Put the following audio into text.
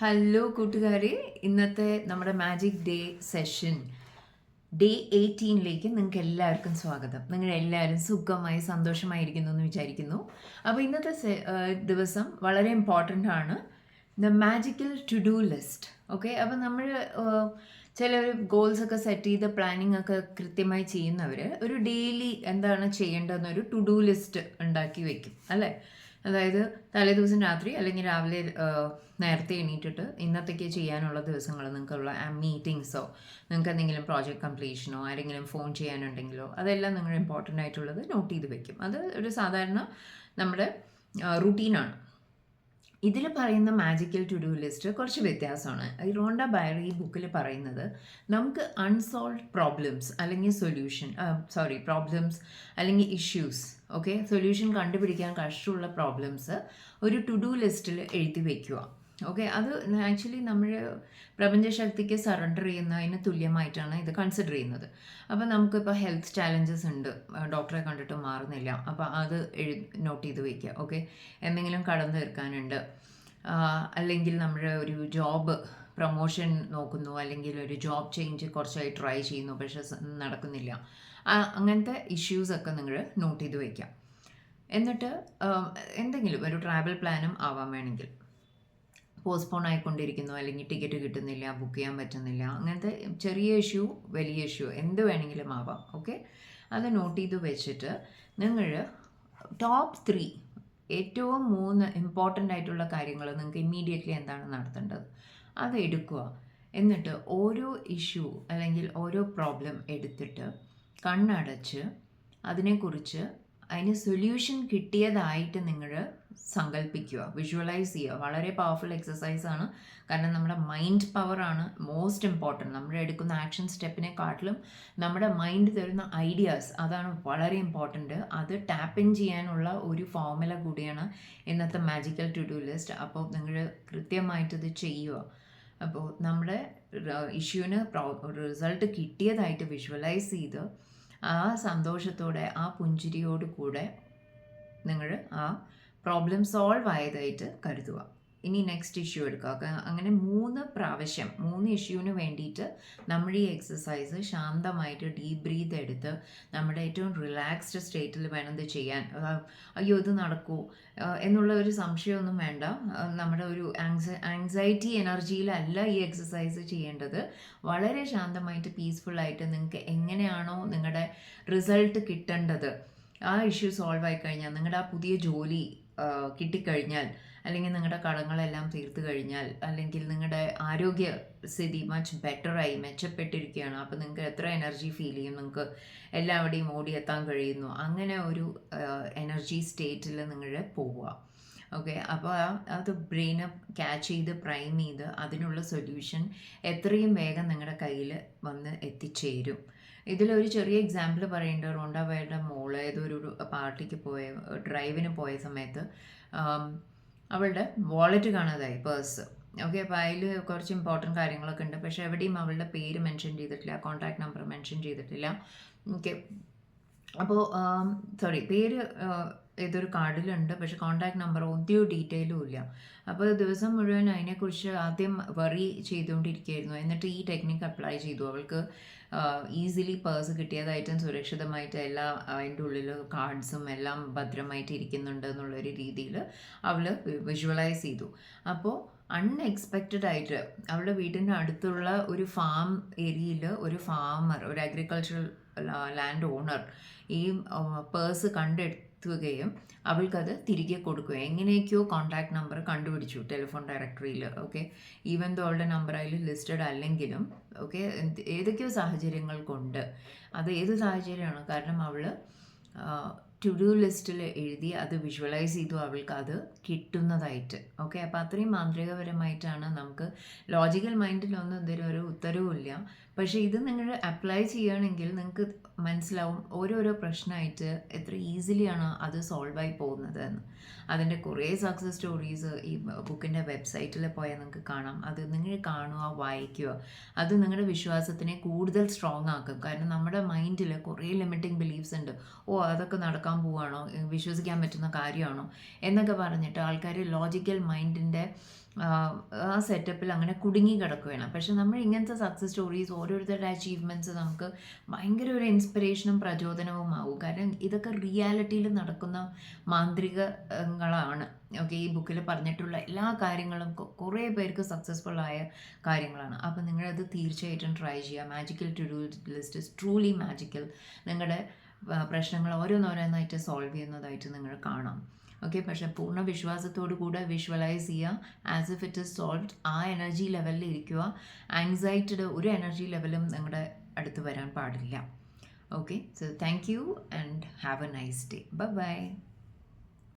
Hello കൂട്ടുകാരെ. ഇന്നത്തെ നമ്മുടെ മാജിക് ഡേ സെഷൻ ഡേ എയ്റ്റീനിലേക്ക് നിങ്ങൾക്ക് എല്ലാവർക്കും സ്വാഗതം. നിങ്ങൾ എല്ലാവരും സുഖമായി സന്തോഷമായിരിക്കുന്നു എന്ന് വിചാരിക്കുന്നു. അപ്പോൾ ഇന്നത്തെ ദിവസം വളരെ ഇമ്പോർട്ടന്റ് ആണ്. The magical to do list okay അപ്പോൾ നമ്മൾ ചില ഗോൾസ് ഒക്കെ സെറ്റ് ചെയ്ത് പ്ലാനിങ് ഒക്കെ കൃത്യമായി ചെയ്യുന്നവർ ഒരു ഡെയിലി എന്താണ് ചെയ്യേണ്ടതെന്നൊരു ടു ഡു ലിസ്റ്റ് ഉണ്ടാക്കി വയ്ക്കും അല്ലേ? അതായത് തലേ ദിവസം രാത്രി അല്ലെങ്കിൽ രാവിലെ നേരത്തെ എണീറ്റിട്ട് ഇന്നത്തേക്ക് ചെയ്യാനുള്ള ദിവസങ്ങൾ നിങ്ങൾക്കുള്ള മീറ്റിങ്സോ നിങ്ങൾക്ക് എന്തെങ്കിലും പ്രോജക്റ്റ് കംപ്ലീഷനോ ആരെങ്കിലും ഫോൺ ചെയ്യാനുണ്ടെങ്കിലോ അതെല്ലാം നിങ്ങൾ ഇമ്പോർട്ടന്റ് ആയിട്ടുള്ളത് നോട്ട് ചെയ്ത് വെക്കും. അത് ഒരു സാധാരണ നമ്മുടെ റുട്ടീനാണ് ഇതിൽ പറയുന്ന മാജിക്കൽ ടു ഡു ലിസ്റ്റ് കുറച്ച് വ്യത്യാസമാണ്. ഈ റോണ്ട ബയർ ഈ ബുക്കിൽ പറയുന്നത് നമുക്ക് അൺസോൾവ് പ്രോബ്ലംസ് അല്ലെങ്കിൽ സൊല്യൂഷൻ സോറി പ്രോബ്ലംസ് അല്ലെങ്കിൽ ഇഷ്യൂസ് ഓക്കെ സൊല്യൂഷൻ കണ്ടുപിടിക്കാൻ കഷ്ടമുള്ള പ്രോബ്ലംസ് ഒരു ടു ഡു ലിസ്റ്റിൽ എഴുതി വയ്ക്കുക ഓക്കെ അത് ആക്ച്വലി നമ്മൾ പ്രപഞ്ചശക്തിക്ക് സറണ്ടർ ചെയ്യുന്നതിന് തുല്യമായിട്ടാണ് ഇത് കൺസിഡർ ചെയ്യുന്നത്. അപ്പോൾ നമുക്കിപ്പോൾ ഹെൽത്ത് ചാലഞ്ചസ് ഉണ്ട്. ഡോക്ടറെ കണ്ടിട്ട് മാറുന്നില്ല. അപ്പോൾ അത് എഴു നോട്ട് ചെയ്ത് വയ്ക്കുക ഓക്കെ എന്തെങ്കിലും കടം തീർക്കാനുണ്ട്. അല്ലെങ്കിൽ നമ്മൾ ഒരു ജോബ് പ്രൊമോഷൻ നോക്കുന്നു. അല്ലെങ്കിൽ ഒരു ജോബ് ചേഞ്ച് കുറച്ചായി ട്രൈ ചെയ്യുന്നു. പക്ഷേ നടക്കുന്നില്ല. അങ്ങനത്തെ ഇഷ്യൂസൊക്കെ നിങ്ങൾ നോട്ട് ചെയ്ത് വയ്ക്കാം. എന്നിട്ട് എന്തെങ്കിലും ഒരു ട്രാവൽ പ്ലാനും ആവാൻ വേണമെങ്കിൽ. പോസ്റ്റ്പോൺ ആയിക്കൊണ്ടിരിക്കുന്നു അല്ലെങ്കിൽ ടിക്കറ്റ് കിട്ടുന്നില്ല ബുക്ക് ചെയ്യാൻ പറ്റുന്നില്ല അങ്ങനത്തെ ചെറിയ ഇഷ്യൂ വലിയ ഇഷ്യൂ എന്ത് വേണമെങ്കിലും ആവാം ഓക്കെ അത് നോട്ട് ചെയ്ത് വെച്ചിട്ട് നിങ്ങൾ ടോപ്പ് ത്രീ ഏറ്റവും മൂന്ന് ഇമ്പോർട്ടന്റ് ആയിട്ടുള്ള കാര്യങ്ങൾ നിങ്ങൾക്ക് ഇമ്മീഡിയറ്റ്ലി എന്താണ് നടത്തേണ്ടത്? അത് എടുക്കുക. എന്നിട്ട് ഓരോ ഇഷ്യൂ അല്ലെങ്കിൽ ഓരോ പ്രോബ്ലം എടുത്തിട്ട് കണ്ണടച്ച് അതിനെക്കുറിച്ച് അതിന് സൊല്യൂഷൻ കിട്ടിയതായിട്ട് നിങ്ങൾ സങ്കല്പിക്കുക വിഷ്വലൈസ് ചെയ്യുക. വളരെ പവർഫുൾ എക്സസൈസ് ആണ്. കാരണം നമ്മുടെ മൈൻഡ് പവറാണ് മോസ്റ്റ് ഇമ്പോർട്ടന്റ് നമ്മൾ എടുക്കുന്ന ആക്ഷൻ സ്റ്റെപ്പിനെക്കാട്ടിലും നമ്മുടെ മൈൻഡ് തരുന്ന ഐഡിയാസ് അതാണ് വളരെ ഇമ്പോർട്ടന്റ് അത് ടാപ്പ് ഇൻ ചെയ്യാനുള്ള ഒരു ഫോർമുല കൂടിയാണ് ഇന്നത്തെ മാജിക്കൽ ടു ഡു ലിസ്റ്റ് അപ്പോൾ നിങ്ങൾ കൃത്യമായിട്ട് ഇത് ചെയ്യുക. അപ്പോൾ നമ്മുടെ ഇഷ്യൂവിന് റിസൾട്ട് കിട്ടിയതായിട്ട് വിഷ്വലൈസ് ചെയ്ത് ആ സന്തോഷത്തോടെ ആ പുഞ്ചിരിയോട് കൂടെ നിങ്ങൾ ആ പ്രോബ്ലം സോൾവ് ആയതായിട്ട് കരുതുക. ഇനി നെക്സ്റ്റ് ഇഷ്യൂ എടുക്കുക അങ്ങനെ മൂന്ന് പ്രാവശ്യം മൂന്ന് ഇഷ്യൂവിന് വേണ്ടിയിട്ട് നമ്മൾ ഈ എക്സസൈസ് ശാന്തമായിട്ട് ഡീപ് ബ്രീത്ത് എടുത്ത് നമ്മുടെ ഏറ്റവും റിലാക്സ്ഡ് സ്റ്റേറ്റിൽ വേണം ഇത് ചെയ്യാൻ. അയ്യോ ഇത് നടക്കൂ. എന്നുള്ള ഒരു സംശയമൊന്നും വേണ്ട. നമ്മുടെ ഒരു ആങ്സ ആങ്സൈറ്റി എനർജിയിലല്ല ഈ എക്സസൈസ് ചെയ്യേണ്ടത്. വളരെ ശാന്തമായിട്ട് പീസ്ഫുള്ളായിട്ട് നിങ്ങൾക്ക് എങ്ങനെയാണോ നിങ്ങളുടെ റിസൾട്ട് കിട്ടേണ്ടത് ആ ഇഷ്യൂ സോൾവ് ആയി കഴിഞ്ഞാൽ നിങ്ങളുടെ ആ പുതിയ ജോലി കിട്ടിക്കഴിഞ്ഞാൽ അല്ലെങ്കിൽ നിങ്ങളുടെ കടങ്ങളെല്ലാം തീർത്തു കഴിഞ്ഞാൽ അല്ലെങ്കിൽ നിങ്ങളുടെ ആരോഗ്യ സ്ഥിതി മച്ച് ബെറ്ററായി മെച്ചപ്പെട്ടിരിക്കുകയാണ് അപ്പോൾ നിങ്ങൾക്ക് എത്ര എനർജി ഫീൽ ചെയ്യും? നിങ്ങൾക്ക് എല്ലാവിടെയും ഓടിയെത്താൻ കഴിയുന്നു. അങ്ങനെ ഒരു എനർജി സ്റ്റേറ്റിൽ നിങ്ങൾ പോവുക. ഓക്കെ അപ്പോൾ അത് ബ്രെയിനെ ക്യാച്ച് ചെയ്ത് പ്രൈം ചെയ്ത് അതിനുള്ള സൊല്യൂഷൻ എത്രയും വേഗം നിങ്ങളുടെ കയ്യിൽ വന്ന് എത്തിച്ചേരും. ഇതിലൊരു ചെറിയ എക്സാമ്പിൾ പറയേണ്ടത് റോണ്ടാവയുടെ മോൾ ഏതൊരു പാർട്ടിക്ക് പോയ ഡ്രൈവിന് പോയ സമയത്ത് അവളുടെ വാളറ്റ് കാണാതായി പേഴ്സ് ഓക്കെ അപ്പോൾ അതിൽ കുറച്ച് ഇമ്പോർട്ടന്റ് കാര്യങ്ങളൊക്കെ ഉണ്ട്. പക്ഷേ എവിടെയും അവളുടെ പേര് മെൻഷൻ ചെയ്തിട്ടില്ല കോൺടാക്ട് നമ്പർ മെൻഷൻ ചെയ്തിട്ടില്ല. ഓക്കെ അപ്പോൾ സോറി പേര് ആ, ഏതൊരു കാർഡിലുണ്ട്. പക്ഷെ കോൺടാക്ട് നമ്പർ ഒത്തിരി ഡീറ്റെയിലും ഇല്ല. അപ്പോൾ ദിവസം മുഴുവൻ അതിനെക്കുറിച്ച് ആദ്യം വറി ചെയ്തുകൊണ്ടിരിക്കുകയായിരുന്നു. എന്നിട്ട് ഈ ടെക്നിക്ക് അപ്ലൈ ചെയ്തു. അവൾക്ക് ഈസിലി പേഴ്സ് കിട്ടിയതായിട്ടും സുരക്ഷിതമായിട്ട് എല്ലാ അതിന്റെ ഉള്ളിൽ കാർഡ്സും എല്ലാം ഭദ്രമായിട്ട് ഇരിക്കുന്നുണ്ട് എന്നുള്ളൊരു രീതിയിൽ അവൾ വിഷ്വലൈസ് ചെയ്തു. അപ്പോൾ അൺഎക്സ്പെക്റ്റഡ് ആയിട്ട് അവളുടെ വീടിന്റെ അടുത്തുള്ള ഒരു ഫാം ഏരിയയിൽ ഒരു ഫാമർ ഒരു അഗ്രികൾച്ചറൽ ലാൻഡ് ഓണർ ഈ പേഴ്സ് കണ്ടെത്തുകയും അവൾക്കത് തിരികെ കൊടുക്കുകയും എങ്ങനെയൊക്കെയോ കോൺടാക്ട് നമ്പർ കണ്ടുപിടിച്ചു ടെലിഫോൺ ഡയറക്ടറിയിൽ ഓക്കെ ഈവൻ ദോ അവളുടെ നമ്പർ അതിൽ ലിസ്റ്റഡ് അല്ലെങ്കിലും ഓക്കെ ഏതൊക്കെയോ സാഹചര്യങ്ങൾ കൊണ്ട്. അത് ഏത് സാഹചര്യമാണ്? കാരണം അവൾ ടു ഡു ലിസ്റ്റിൽ എഴുതി അത് വിഷ്വലൈസ് ചെയ്തു അവൾക്ക് അത് കിട്ടുന്നതായിട്ട് ഓക്കെ അപ്പോൾ അത്രയും മാന്ത്രികപരമായിട്ടാണ് നമുക്ക് ലോജിക്കൽ മൈൻഡിലൊന്നും എന്തെങ്കിലും ഒരു ഉത്തരവും ഇല്ല പക്ഷേ ഇത് നിങ്ങൾ അപ്ലൈ ചെയ്യുകയാണെങ്കിൽ നിങ്ങൾക്ക് മനസ്സിലാവും ഓരോരോ പ്രശ്നമായിട്ട് എത്ര ഈസിലിയാണ് അത് സോൾവ് ആയി പോകുന്നത് എന്ന്. അതിന്റെ കുറേ സക്സസ് സ്റ്റോറീസ് ഈ ബുക്കിന്റെ വെബ്സൈറ്റിൽ പോയാൽ നിങ്ങൾക്ക് കാണാം. അത് നിങ്ങൾ കാണുക വായിക്കുക. അത് നിങ്ങളുടെ വിശ്വാസത്തിനെ കൂടുതൽ സ്ട്രോങ് ആക്കും. കാരണം നമ്മുടെ മൈൻഡിൽ കുറേ ലിമിറ്റിംഗ് ബിലീഫ്സ് ഉണ്ട്. ഓ അതൊക്കെ നടക്കാൻ പോവാണോ? വിശ്വസിക്കാൻ പറ്റുന്ന കാര്യമാണോ? എന്നൊക്കെ പറഞ്ഞിട്ട് ആൾക്കാർ ലോജിക്കൽ മൈൻഡിന്റെ ആ സെറ്റപ്പിൽ അങ്ങനെ കുടുങ്ങി കിടക്കുകയാണ്. പക്ഷെ നമ്മൾ ഇങ്ങനത്തെ സക്സസ് സ്റ്റോറീസ് ഓരോരുത്തരുടെ അച്ചീവ്മെന്റ്സ് നമുക്ക് ഭയങ്കര ഒരു ഇൻസ്പിറേഷനും പ്രചോദനവുമാവും കാരണം ഇതൊക്കെ റിയാലിറ്റിയിൽ നടക്കുന്ന മാന്ത്രികങ്ങളാണ്. ഓക്കെ ഈ ബുക്കിൽ പറഞ്ഞിട്ടുള്ള എല്ലാ കാര്യങ്ങളും കുറേ പേർക്ക് സക്സസ്ഫുൾ ആയ കാര്യങ്ങളാണ്. അപ്പോൾ നിങ്ങളത് തീർച്ചയായിട്ടും ട്രൈ ചെയ്യുക. Magical to do list is truly magical നിങ്ങളുടെ പ്രശ്നങ്ങൾ ഓരോന്നോരോന്നായിട്ട് സോൾവ് ചെയ്യുന്നതായിട്ട് നിങ്ങൾ കാണാം. ഓക്കെ പക്ഷേ പൂർണ വിശ്വാസത്തോടു കൂടെ വിഷ്വലൈസ് ചെയ്യുക. As if it is solve ആ എനർജി ലെവലിൽ ഇരിക്കുക. ആങ്സൈറ്റിയുടെ ഒരു എനർജി ലെവലും നിങ്ങളുടെ അടുത്ത് വരാൻ പാടില്ല. Okay, so thank you and have a nice day. Bye bye.